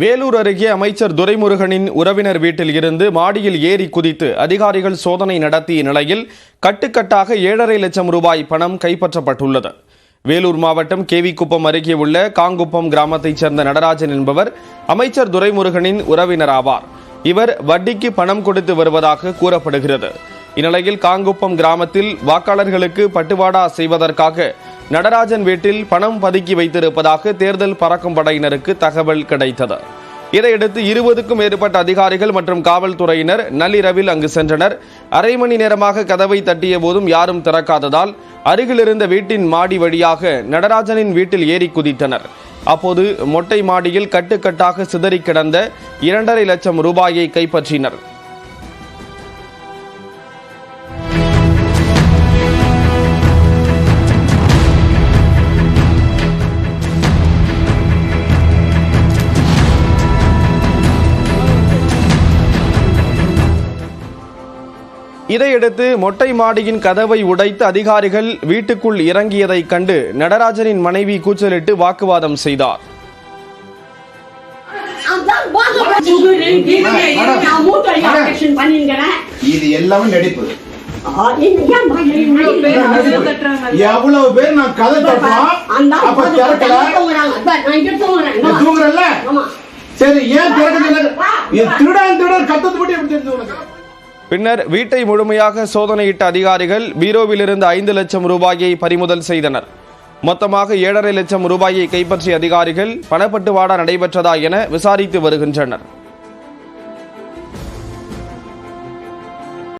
வேலூர் அருகே அமைச்சர் துரைமுருகனின் உறவினர் வீட்டில் இருந்து மாடியில் ஏறி குதித்து அதிகாரிகள் சோதனை நடத்திய நிலையில் கட்டுக்கட்டாக ஏழரை லட்சம் ரூபாய் பணம் கைப்பற்றப்பட்டுள்ளது. வேலூர் மாவட்டம் கேவிக்குப்பம் அருகே உள்ள காங்குப்பம் கிராமத்தைச் சேர்ந்த நடராஜன் என்பவர் அமைச்சர் துரைமுருகனின் உறவினர் ஆவார். இவர் வட்டிக்கு பணம் கொடுத்து வருவதாக கூறப்படுகிறது. இந்நிலையில் காங்குப்பம் கிராமத்தில் வாக்காளர்களுக்கு பட்டுவாடா செய்வதற்காக நடராஜன் வீட்டில் பணம் பதுக்கி வைத்திருப்பதாக தேர்தல் பறக்கும் படையினருக்கு தகவல் கிடைத்தது. இதையடுத்து இருபதுக்கும் மேற்பட்ட அதிகாரிகள் மற்றும் காவல்துறையினர் நள்ளிரவில் அங்கு சென்றனர். அரை மணி நேரமாக கதவை தட்டிய போதும் யாரும் திறக்காததால் அருகிலிருந்த வீட்டின் மாடி வழியாக நடராஜனின் வீட்டில் ஏறி குதித்தனர். அப்போது மொட்டை மாடியில் கட்டுக்கட்டாக சிதறி கிடந்த இரண்டரை லட்சம் ரூபாயை கைப்பற்றினர். இதையடுத்து மொட்டை மாடியின் கதவை உடைத்து அதிகாரிகள் வீட்டுக்குள் இறங்கியதைக் கண்டு நடராஜனின் மனைவி கூச்சலிட்டு வாக்குவாதம் செய்தார். இது எல்லாமே நடிப்பு. எவ்வளவு பேர் நான் கதை தட்டுறோம்? அப்ப திறக்கல? தூங்குறல்ல? சரி ஏன் திறக்கல? திருடன் திருடன் கத்தத்து பின்னர் வீட்டை முழுமையாக சோதனையிட்ட அதிகாரிகள் பீரோவிலிருந்து ஐந்து லட்சம் ரூபாயை பறிமுதல் செய்தனர். மொத்தமாக ஏழரை லட்சம் ரூபாயை கைப்பற்றிய அதிகாரிகள் பணப்பட்டுவாடா நடைபெற்றதா என விசாரித்து வருகின்றனர்.